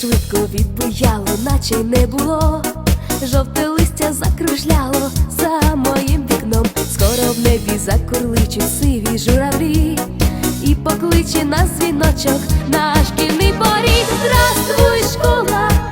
швидко відбуяло, наче й не було. Жовте листя закружляло за моїм вікном. Скоро в небі закурличуть сиві журавлі і покличе нас дзвіночок на шкільний поріг. Здравствуй, школа.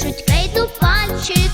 пишуть, крейду пальчик.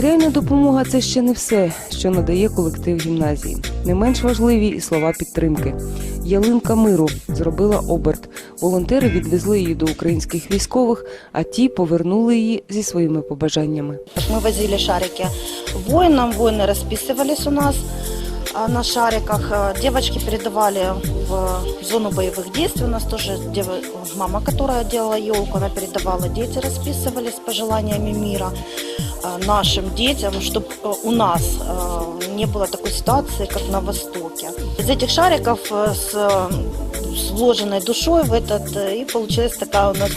Матеріальна допомога це ще не все, що надає колектив гімназії. Не менш важливі і слова підтримки. Ялинка миру зробила оберт. Волонтери відвезли її до українських військових, а ті повернули її зі своїми побажаннями. Так Мы возили шарики воинам, воины расписывались у нас а, на шариках. А, Девочки передавали в зону боевых действий. У нас тоже дева- мама, которая делала елку, она передавала. Дети расписывались с пожеланиями мира а, нашим детям, чтобы у нас а, не было такой ситуации, как на Востоке. Из этих шариков э, с э, с вложенной душой в этот э, и получилась такая у нас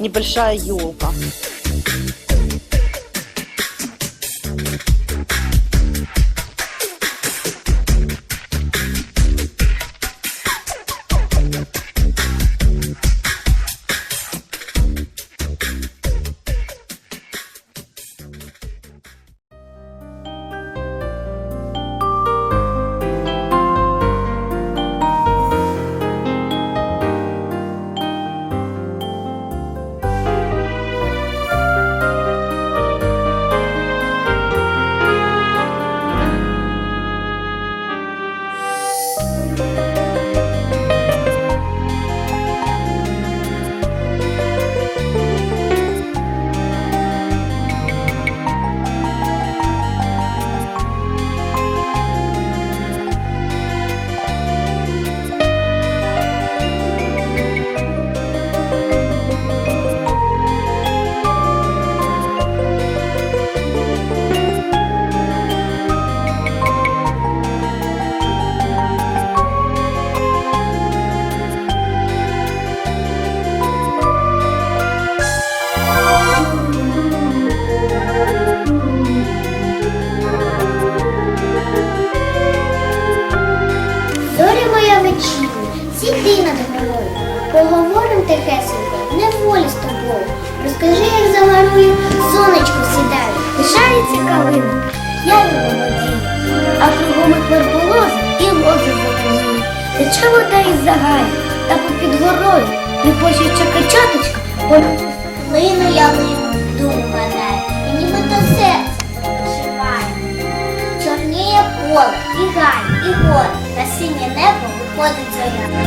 небольшая елка. Сіди над горою, поговорим тихесенько, неволі з тобою. Розкажи, як за горою сонечко сідає, лишається калина, я його водію, а кругом їх верболози і лози зелені. Тече вода із загаю, та попід горою, непощича качаточка, Лину я лину, думу гадаю, і нібито серце поле, і гай, і гори, на синє небо виходить зоря.